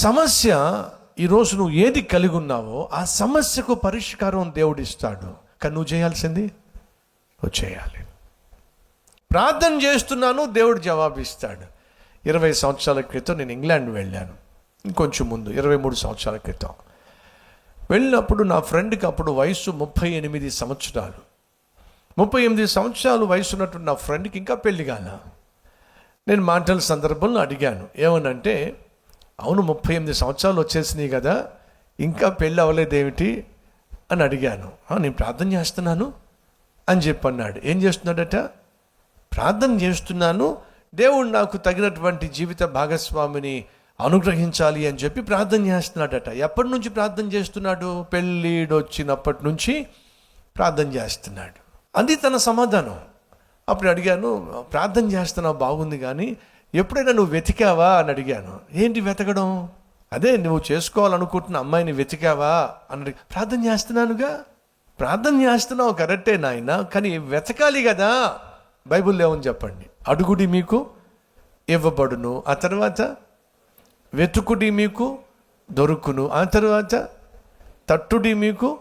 సమస్య ఈరోజు నువ్వు ఏది కలిగి ఉన్నావో ఆ సమస్యకు పరిష్కారం దేవుడు ఇస్తాడు కానీ నువ్వు చేయాల్సింది? నువ్వు చేయాలి. ప్రార్థన చేస్తున్నాను దేవుడు జవాబు ఇస్తాడు ఇరవై సంవత్సరాల క్రితం నేను ఇంగ్లాండ్ వెళ్ళాను. ఇంకొంచెం ముందు ఇరవై మూడు సంవత్సరాల క్రితం. వెళ్ళినప్పుడు నా ఫ్రెండ్కి అప్పుడు వయసు ముప్పై ఎనిమిది సంవత్సరాలు. ముప్పై ఎనిమిది సంవత్సరాలు వయసు ఉన్నటువంటి నా ఫ్రెండ్కి ఇంకా పెళ్ళి కాల. నేను మాటల సందర్భంలో అడిగాను ఏమనంటే అవును ముప్పై ఎనిమిది సంవత్సరాలు వచ్చేసినాయి కదా ఇంకా పెళ్ళి అవ్వలేదేమిటి అని అడిగాను. నేను ప్రార్థన చేస్తున్నాను అని చెప్పి అన్నాడు ఏం చేస్తున్నాడట? ప్రార్థన చేస్తున్నాను దేవుడు నాకు తగినటువంటి జీవిత భాగస్వామిని అనుగ్రహించాలి అని చెప్పి ప్రార్థన చేస్తున్నాడట. ఎప్పటి నుంచి ప్రార్థన చేస్తున్నాడు? పెళ్ళిడు వచ్చినప్పటి నుంచి ప్రార్థన చేస్తున్నాడు. అది తన సమాధానం. అప్పుడు అడిగాను ప్రార్థన చేస్తున్నావు బాగుంది కానీ ఎప్పుడైనా నువ్వు వెతికావా అని అడిగాను. ఏంటి వెతకడం? అదే నువ్వు చేసుకోవాలనుకుంటున్న అమ్మాయిని వెతికావా అని అడిగి ప్రార్థన చేస్తున్నానుగా? ప్రార్థన చేస్తున్నావు కరెక్టే నాయన కానీ వెతకాలి కదా. బైబిల్లో ఏమని చెప్పండి. అడుగుడి మీకు ఇవ్వబడును. ఆ తర్వాత వెతుకుడి మీకు దొరుకును. ఆ తర్వాత తట్టుడి మీకు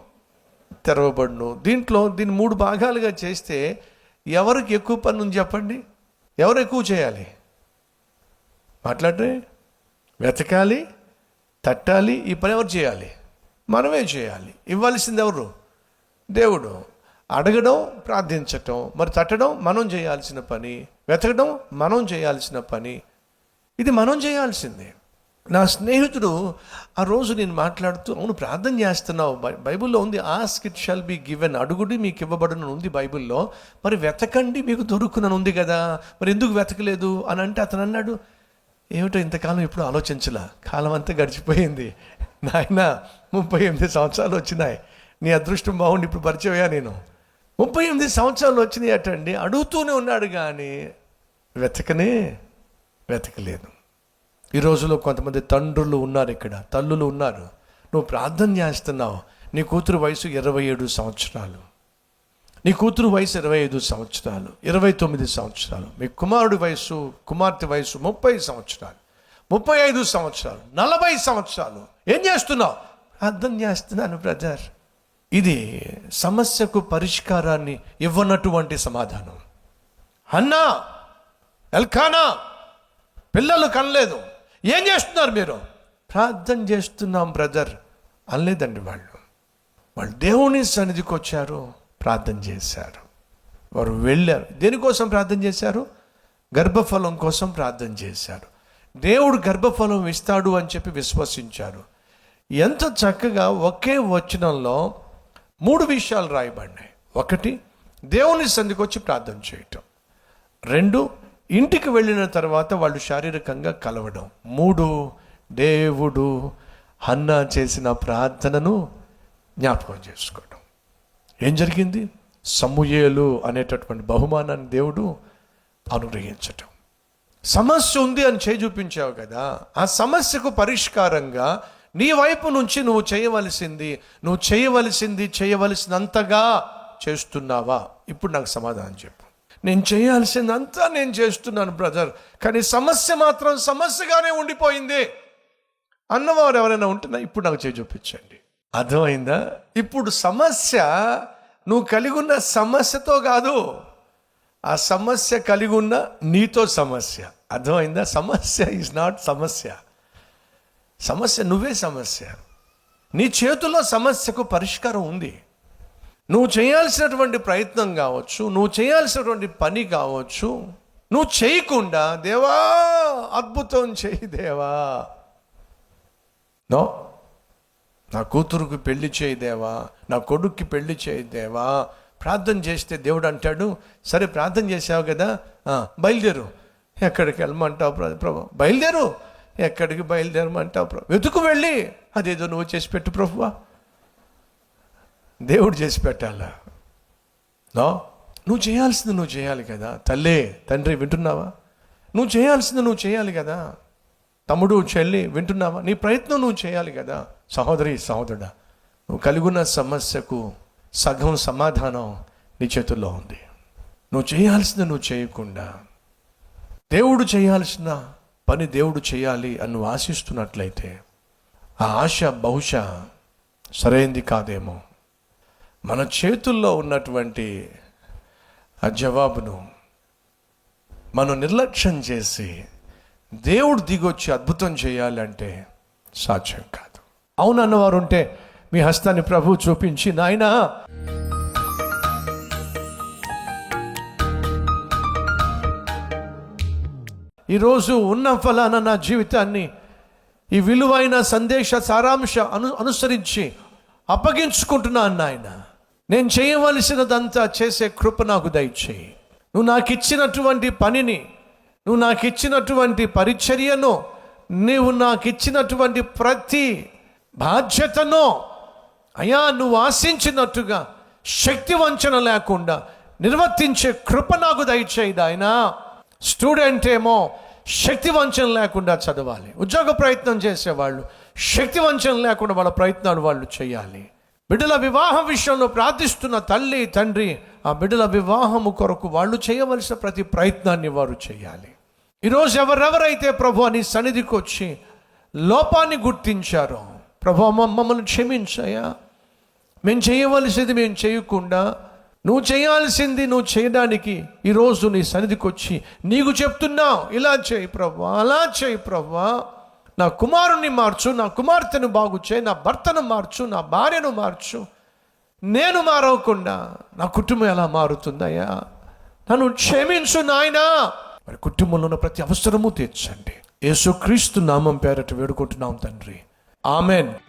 తెరవబడును. దీంట్లో దీన్ని మూడు భాగాలుగా చేస్తే ఎవరికి ఎక్కువ పని ఉంది చెప్పండి? ఎవరు ఎక్కువ చేయాలి? మాట్లాడరే? వెతకాలి తట్టాలి ఈ పని ఎవరు చేయాలి? మనమే చేయాలి. ఇవ్వాల్సింది ఎవరు? దేవుడు. అడగడం ప్రార్థించటం మరి తట్టడం మనం చేయాల్సిన పని. వెతకడం మనం చేయాల్సిన పని. ఇది మనం చేయాల్సిందే. నా స్నేహితుడు ఆ రోజు నేను మాట్లాడుతూ అవును ప్రార్థన చేస్తున్నావు. బై- బైబిల్లో ఉంది ask it shall be given అడుగుడి మీకు ఇవ్వబడును ఉంది బైబిల్లో. మరి వెతకండి మీకు దొరుకునని ఉంది కదా. మరి ఎందుకు వెతకలేదు? అని అంటే అతను అన్నాడు ఏమిటో ఇంతకాలం ఇప్పుడు ఆలోచించలా? కాలం అంతా గడిచిపోయింది. నాయన ముప్పై ఎనిమిది సంవత్సరాలు వచ్చినాయి. నీ అదృష్టం బాగుండి ఇప్పుడు పరిచయమయ్యా నేను. ముప్పై ఎనిమిది సంవత్సరాలు వచ్చినాయి అటండి. అడుగుతూనే ఉన్నాడు కానీ వెతకనే వెతకలేదు. ఈ రోజులో కొంతమంది తండ్రులు ఉన్నారు ఇక్కడ. తల్లులు ఉన్నారు. నువ్వు ప్రార్థన చేస్తున్నావు. నీ కూతురు వయసు ఇరవై ఏడు సంవత్సరాలు. నీ కూతురు వయసు ఇరవై ఐదు సంవత్సరాలు ఇరవై తొమ్మిది సంవత్సరాలు మీ కుమారుడి వయసు కుమార్తె వయసు ముప్పై సంవత్సరాలు ముప్పై ఐదు సంవత్సరాలు నలభై సంవత్సరాలు. ఏం చేస్తున్నావు? అర్థం చేస్తున్నాను బ్రదర్. ఇది సమస్యకు పరిష్కారాన్ని ఇవ్వనటువంటి సమాధానం. అన్నా ఎల్కానా పిల్లలు కనలేదు. ఏం చేస్తున్నారు మీరు? ప్రార్థన చేస్తున్నాం బ్రదర్. అనలేదండి వాళ్ళు. వాళ్ళు దేవుని సన్నిధికి వచ్చారు. ప్రార్థన చేశారు. వారు వెళ్ళారు. దేనికోసం ప్రార్థన చేశారు? గర్భఫలం కోసం ప్రార్థన చేశారు. దేవుడు గర్భఫలం ఇస్తాడు అని చెప్పి విశ్వసించారు. ఎంత చక్కగా ఒకే వచనంలో మూడు విషయాలు రాయబడినాయి. ఒకటి దేవుని సన్నిధికి వచ్చి ప్రార్థన చేయటం. రెండు ఇంటికి వెళ్ళిన తర్వాత వాళ్ళు శారీరకంగా కలవడం. మూడు దేవుడు హన్నా చేసిన ప్రార్థనను జ్ఞాపకం చేసుకోవడం ఏం జరిగింది? సమూయేలు అనేటటువంటి బహుమానాన్ని దేవుడు అనుగ్రహించటం. సమస్య ఉంది అని చేయి చూపించావు కదా. ఆ సమస్యకు పరిష్కారంగా నీ వైపు నుంచి నువ్వు చేయవలసింది నువ్వు చేయవలసింది చేయవలసినంతగా చేస్తున్నావా? ఇప్పుడు నాకు సమాధానం చెప్పు. నేను చేయాల్సిందంతా నేను చేస్తున్నాను బ్రదర్. కానీ సమస్య మాత్రం సమస్యగానే ఉండిపోయింది. అన్నవారు ఎవరైనా ఉంటున్నా ఇప్పుడు నాకు చేయి చూపించండి. అర్థమైందా? ఇప్పుడు సమస్య నువ్వు కలిగి ఉన్న సమస్యతో కాదు. ఆ సమస్య కలిగి ఉన్న నీతో సమస్య. అర్థమైందా? సమస్య ఈజ్ నాట్ సమస్య. సమస్య నువ్వే సమస్య. నీ చేతుల్లో సమస్యకు పరిష్కారం ఉంది. నువ్వు చేయాల్సినటువంటి ప్రయత్నం కావచ్చు నువ్వు చేయాల్సినటువంటి పని కావచ్చు నువ్వు చేయకుండా దేవా అద్భుతం చేయి దేవా. నో? నా కూతురుకు పెళ్ళి చేయి దేవా నా కొడుక్కి పెళ్ళి చేయి దేవా ప్రార్థన చేస్తే దేవుడు అంటాడు సరే ప్రార్థన చేసావు కదా బయలుదేరు. ఎక్కడికి వెళ్ళమంటావు ప్రభు బయలుదేరు. ఎక్కడికి బయలుదేరమంటావు ప్రభు వెతుకు వెళ్ళి. అదేదో నువ్వు చేసి పెట్టు ప్రభువా. దేవుడు చేసి పెట్టాలా? నో? నువ్వు చేయాల్సింది నువ్వు చేయాలి కదా. తల్లే తండ్రి వింటున్నావా? నువ్వు చేయాల్సింది నువ్వు చేయాలి కదా. తమ్ముడు చెల్లి వింటున్నావా? నీ ప్రయత్నం నువ్వు చేయాలి కదా. సహోదరి సహోదరుడా నువ్వు కలిగిన సమస్యకు సగం సమాధానం నీ చేతుల్లో ఉంది. నువ్వు చేయాల్సింది నువ్వు చేయకుండా దేవుడు చేయాల్సిన పని దేవుడు చేయాలి అని నువ్వు ఆశిస్తున్నట్లయితే ఆ ఆశ బహుశా సరైంది కాదేమో. మన చేతుల్లో ఉన్నటువంటి ఆ జవాబును మనం నిర్లక్ష్యం చేసి దేవుడు దిగొచ్చి అద్భుతం చేయాలంటే సాధ్యం కాదు. అవునన్నవారు ఉంటే మీ హస్తాన్ని ప్రభు చూపించి నాయనా ఈరోజు ఉన్న ఫలాన నా జీవితాన్ని ఈ విలువైన సందేశ సారాంశ అను అనుసరించి అప్పగించుకుంటున్నాను నాయన. నేను చేయవలసినదంతా చేసే కృప నాకు దయచేయి. నువ్వు నాకు ఇచ్చినటువంటి పనిని నువ్వు నాకు ఇచ్చినటువంటి పరిచర్యను నీవు నాకు ఇచ్చినటువంటి ప్రతి బాధ్యతను అయ్యా నువ్వు ఆశించినట్టుగా శక్తి వంచన లేకుండా నిర్వర్తించే కృప నాకు దయచేయి ఆయన స్టూడెంట్ ఏమో శక్తి వంచన లేకుండా చదవాలి. ఉద్యోగ ప్రయత్నం చేసేవాళ్ళు శక్తి వంచన లేకుండా వాళ్ళ ప్రయత్నాలు వాళ్ళు చేయాలి. బిడ్డల వివాహం విషయంలో ప్రార్థిస్తున్న తల్లి తండ్రి ఆ బిడ్డల వివాహము కొరకు వాళ్ళు చేయవలసిన ప్రతి ప్రయత్నాన్ని వారు చేయాలి. ఈరోజు ఎవరెవరైతే ప్రభు అని సన్నిధికి వచ్చి లోపాన్ని గుర్తించారో ప్రభు మమ్మల్ని క్షమించాయా మేము చేయవలసింది మేము చేయకుండా నువ్వు చేయాల్సింది నువ్వు చేయడానికి ఈరోజు నీ సన్నిధికి వచ్చి నీకు చెప్తున్నావు ఇలా చేయి ప్రభు అలా చేయి ప్రభు. నా కుమారుణ్ణి మార్చు నా కుమార్తెను బాగు చేయి నా భర్తను మార్చు నా భార్యను మార్చు. నేను మారవకుండా నా కుటుంబం ఎలా మారుతుందయ్యా నన్ను క్షమించు నాయనా. మరి కుటుంబంలో ఉన్న ప్రతి అవసరము తీర్చండి. యేసుక్రీస్తు నామం పేరట వేడుకుంటున్నాం తండ్రి. ఆమెన్.